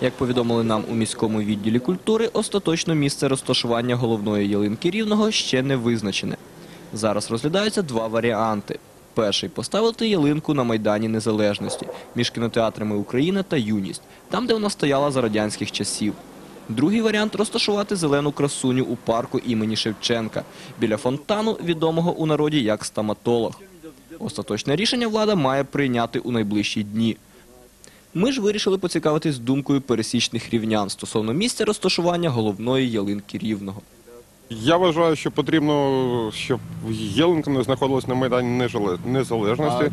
Як повідомили нам у міському відділі культури, остаточно місце розташування головної ялинки Рівного ще не визначене. Зараз розглядаються два варіанти. Перший – поставити ялинку на Майдані Незалежності між кінотеатрами Україна та Юність, там, де вона стояла за радянських часів. Другий варіант – розташувати зелену красуню у парку імені Шевченка, біля фонтану, відомого у народі як стоматолог. Остаточне рішення влада має прийняти у найближчі дні. Ми ж вирішили поцікавитись думкою пересічних рівнян стосовно місця розташування головної ялинки Рівного. Я вважаю, що потрібно, щоб ялинка не знаходилась на Майдані Незалежності,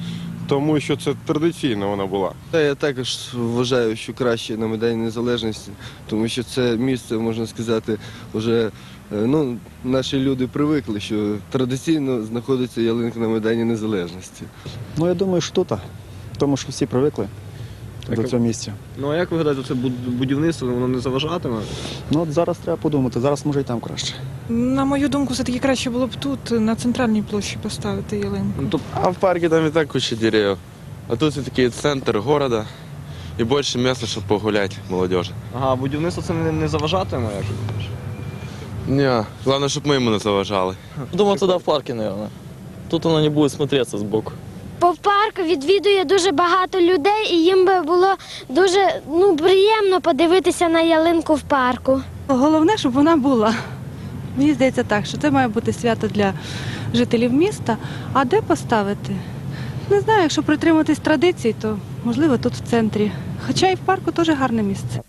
тому що це традиційно вона була. Та я також вважаю, що краще на Майдані Незалежності, тому що це місце, можна сказати, вже ну, наші люди привикли, що традиційно знаходиться ялинка на Майдані Незалежності. Ну, я думаю, що тут, тому що всі привикли до а- цього місця. Ну а як ви гадаєте, це будівництво воно не заважатиме? Ну, от зараз треба подумати, зараз може і там краще. На мою думку, все-таки краще було б тут, на центральній площі, поставити ялинку. Ну, тобто, А в парке там и так куча деревьев. А тут все-таки центр города и больше места, чтобы погулять молодежи. ага, будівництво це не, не заважатиме, як ти думаєш? Не, главное, чтобы мы ему не заважали. Думаю, тогда в парке, наверное. Тут оно не будет смотреться сбоку. По парку відвідує дуже багато людей, і їм би було дуже ну, приємно подивитися на ялинку в парку. Головне, щоб вона була. Мені здається так, що це має бути свято для жителів міста. А де поставити? Не знаю, якщо притриматись традицій, то можливо тут в центрі. Хоча і в парку теж гарне місце.